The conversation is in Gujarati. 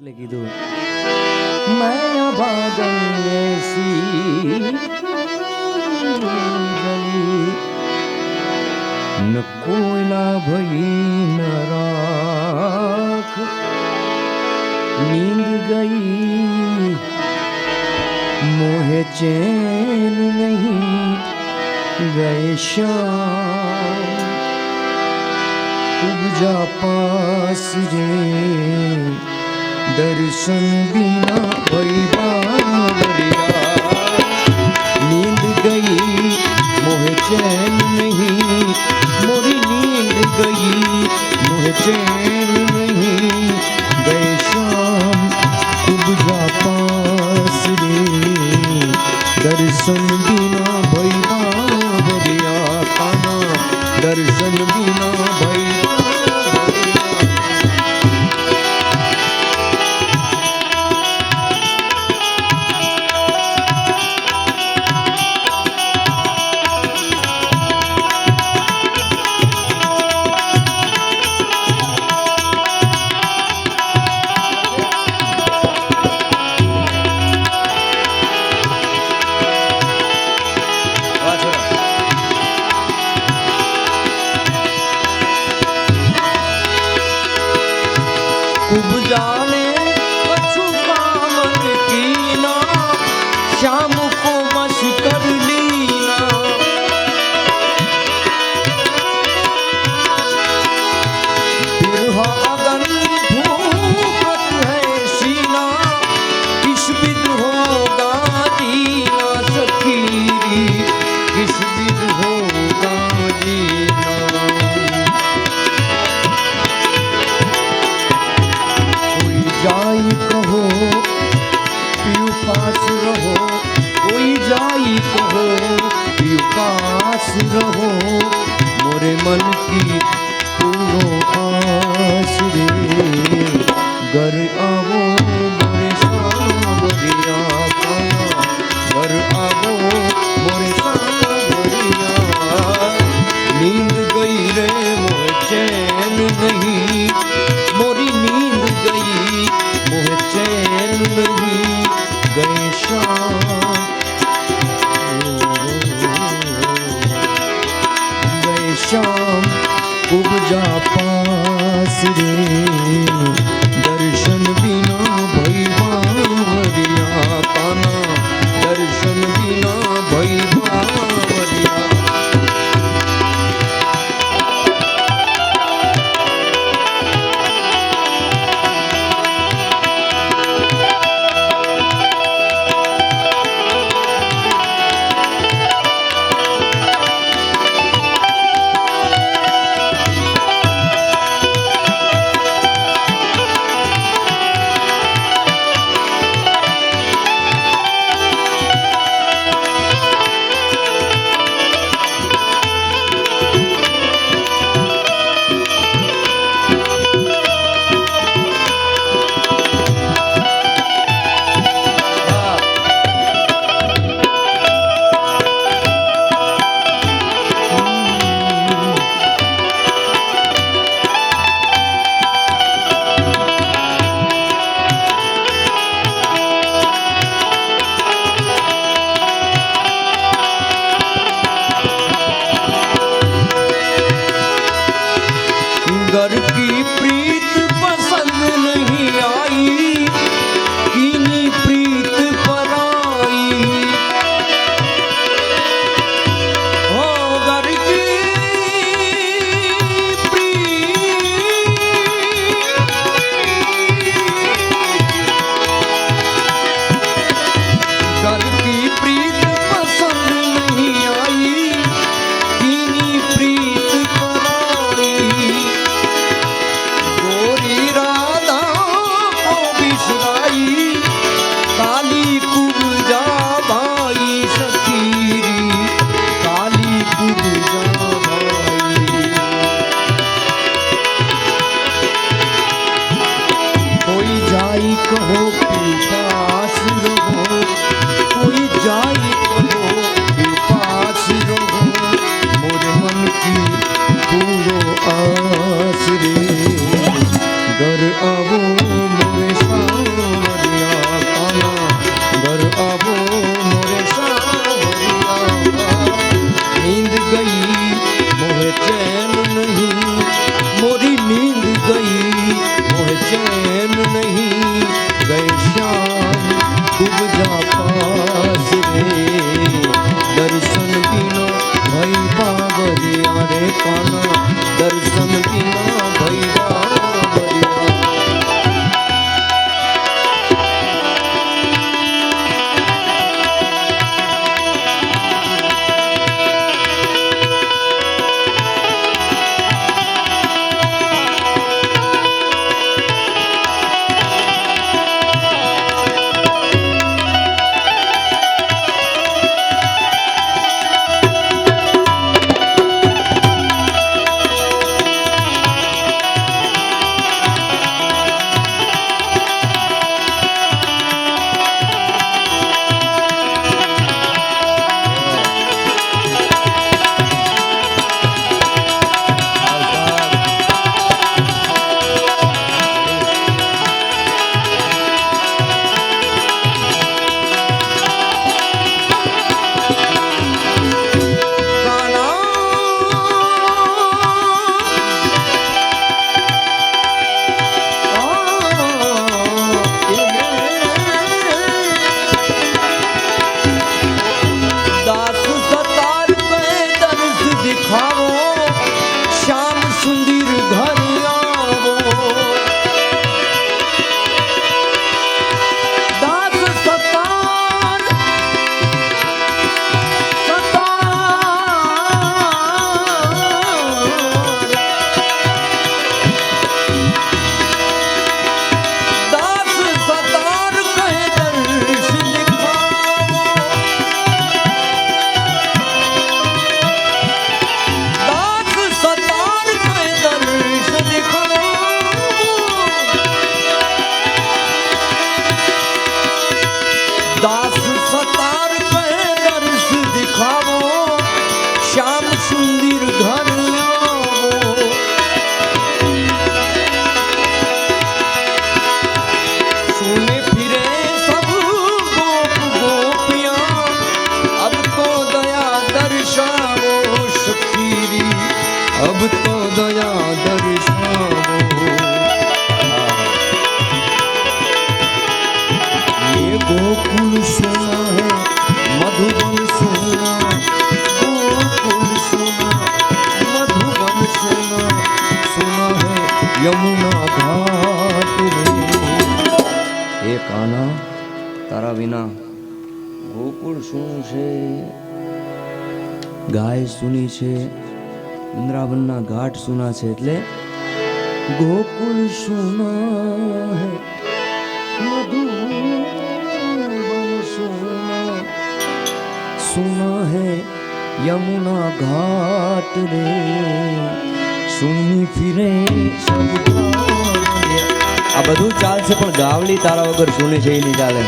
એટલે કીધું મેં ભાગન કોઈના ભઈ ન રાખ નીંદ ગઈ મોહે ચેન નહીં ગયે શ્યામ ઉપજા પાસ રે દર્શન બિના વૈભવ્યા નીંદ ગઈ, મોહ ચેન નહીં. મોરી નીંદ ગઈ, મોહ ચેન નહીં. ગઈ શામ તુબજા પાસ દર્શન मन की तूनो आश्रे घर आवो मोरे श्याम गोरिया घर आवो मोरे श्याम गोरिया नींद गई रे मोर चैन नहीं જા પાસ રે ભક્તિનો વૈભવ રે પણ દર્શન તારા વિના ગોકુળ શું છે? ગાય સુની છે, વૃંદાવનના ઘાટ સુના છે, એટલે ગોકુળ સુના હે સુના સુના હે યમુના ઘાટ રે, સુની ફિરે આ બધું ચાલશે, પણ ગાવલી તારા વગર સુની છે એ નહીં ચાલે.